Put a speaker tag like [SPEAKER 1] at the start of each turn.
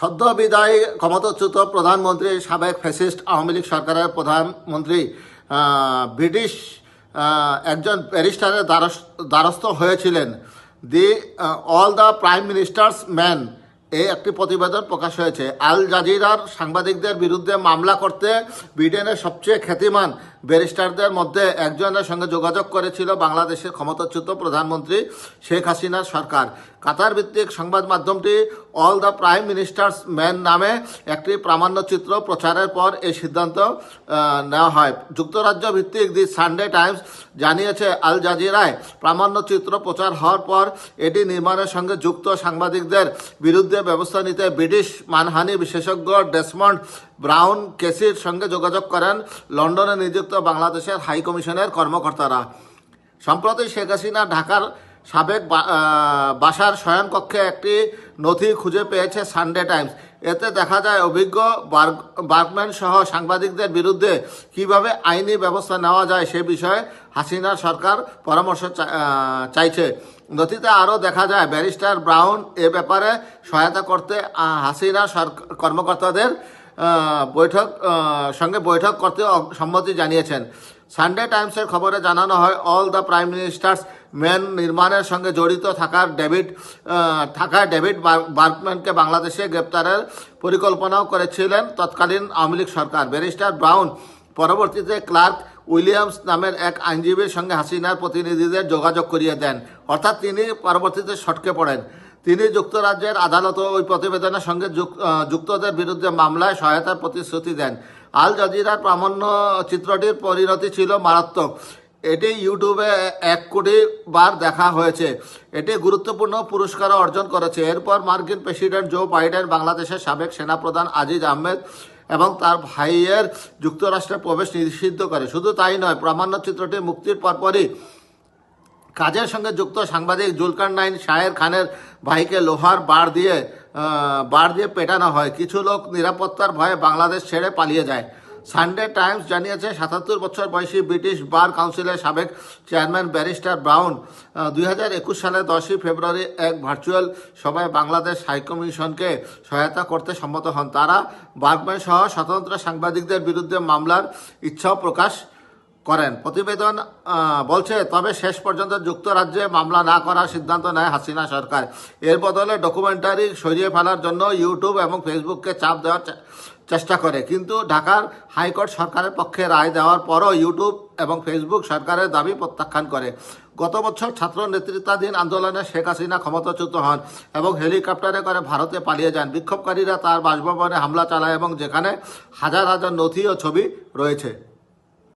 [SPEAKER 1] সদ্য বিদায়ী ক্ষমতাচ্যুত প্রধানমন্ত্রী, সাবেক ফ্যাসিস্ট আওয়ামী লীগ সরকারের প্রধানমন্ত্রী ব্রিটিশ একজন ব্যারিস্টারের দ্বারস- দ্বারস্থ হয়েছিলেন। The all the prime minister's man এই একটি প্রতিবেদন প্রকাশ হয়েছে। আল জাজিরার সাংবাদিকদের বিরুদ্ধে মামলা করতে ব্রিটেনের সবচেয়ে খ্যাতিমান ব্যারিস্টারদের মধ্যে একজনের সঙ্গে যোগাযোগ করেছিল বাংলাদেশের ক্ষমতাচ্যুত প্রধানমন্ত্রী শেখ হাসিনার সরকার। কাতার ভিত্তিক সংবাদ মাধ্যমটি all the prime minister's man নামে একটি প্রামাণ্যচিত্র প্রচারের পর এই সিদ্ধান্ত নেওয়া হয়। যুক্তরাজ্য ভিত্তিক দি সানডে টাইমস জানিয়েছে, আল জাজিরায় প্রামাণ্যচিত্র প্রচার হওয়ার পর এটি নির্মাণের সঙ্গে যুক্ত সাংবাদিকদের বিরুদ্ধে ব্যবস্থা নিতে ব্রিটিশ মানহানি বিশেষজ্ঞ ডেসমন্ড ব্রাউন কেসির সঙ্গে যোগাযোগ করেন। লন্ডনে নিযুক্ত বাংলাদেশের হাই কমিশনের কর্মকর্তারা। সম্প্রতি শেখ হাসিনা ঢাকার সাবেক বাসার শয়নকক্ষে একটি নথি খুঁজে পেয়েছে সানডে টাইমস। এতে দেখা যায় অভিজ্ঞ বার্গ- বার্গম্যান সহ সাংবাদিকদের বিরুদ্ধে কীভাবে আইনি ব্যবস্থা নেওয়া যায় সে বিষয়ে হাসিনা সরকার পরামর্শ চাইছে। নথিতে আরও দেখা যায়, ব্যারিস্টার ব্রাউন এ ব্যাপারে সহায়তা করতে হাসিনা সরকার কর্মকর্তাদের বৈঠক সঙ্গে বৈঠক করতে সম্মতি জানিয়েছেন। সানডে টাইমসের খবরে জানানো হয়, all the prime minister's man নির্মাণের সঙ্গে জড়িত থাকার ডেভিড থাকায় ডেভিড বার- বার্কম্যানকে বাংলাদেশে গ্রেপ্তারের পরিকল্পনাও করেছিলেন তৎকালীন আওয়ামী লীগ সরকার। ব্যারিস্টার ব্রাউন পরবর্তীতে ক্লার্ক উইলিয়ামস নামের এক আইনজীবীর সঙ্গে হাসিনার প্রতিনিধিদের যোগাযোগ করিয়ে দেন। অর্থাৎ তিনি পরবর্তীতে সটকে পড়েন। তিনি যুক্তরাজ্যের আদালত ওই প্রতিবেদনের সঙ্গে যুক- যুক্তদের বিরুদ্ধে মামলায় সহায়তার প্রতিশ্রুতি দেন। আল জাজিরার প্রামাণ্য চিত্রটির পরিণতি ছিল মারাত্মক। এটি ইউটিউবে এক কোটি বার দেখা হয়েছে। এটি গুরুত্বপূর্ণ পুরস্কারও অর্জন করেছে। এরপর মার্কিন প্রেসিডেন্ট জো বাইডেন বাংলাদেশের সাবেক সেনাপ্রধান আজিজ আহমেদ এবং তার ভাইয়ের যুক্তরাষ্ট্রে প্রবেশ নিষিদ্ধ করে। শুধু তাই নয়, প্রামাণ্য চিত্রটি মুক্তির পরপরই কাজের সঙ্গে যুক্ত সাংবাদিক জুলকার নাইন শাহের খানের ভাইকে লোহার বার দিয়ে বার দিয়ে পেটানো হয়। কিছু লোক নিরাপত্তার ভয়ে বাংলাদেশ ছেড়ে পালিয়ে যায়। সানডে টাইমস জানিয়েছে, সাতাত্তর বছর বয়সী ব্রিটিশ বার কাউন্সিলের সাবেক চেয়ারম্যান ব্যারিস্টার ব্রাউন দুই সালের দশই ফেব্রুয়ারি এক ভার্চুয়াল সভায় বাংলাদেশ হাইকমিশনকে সহায়তা করতে সম্মত হন। তারা বার্গম্যান সহ স্বতন্ত্র সাংবাদিকদের বিরুদ্ধে মামলার ইচ্ছাও প্রকাশ করেন। প্রতিবেদন বলছে, তবে শেষ পর্যন্ত যুক্তরাজ্যে মামলা না করার সিদ্ধান্ত নেয় হাসিনা সরকার। এর বদলে ডকুমেন্টারি সরিয়ে ফেলার জন্য ইউটিউব এবং ফেসবুককে চাপ দেওয়ার চেষ্টা করে। কিন্তু ঢাকার হাইকোর্ট সরকারের পক্ষে রায় দেওয়ার পরও ইউটিউব এবং ফেসবুক সরকারের দাবি প্রত্যাখ্যান করে। গত বছর ছাত্র নেতৃত্বাধীন আন্দোলনে শেখ হাসিনা ক্ষমতাচ্যুত হন এবং হেলিকপ্টারে করে ভারতে পালিয়ে যান। বিক্ষোভকারীরা তার বাসভবনে হামলা চালায় এবং যেখানে হাজার হাজার নথি ও ছবি রয়েছে।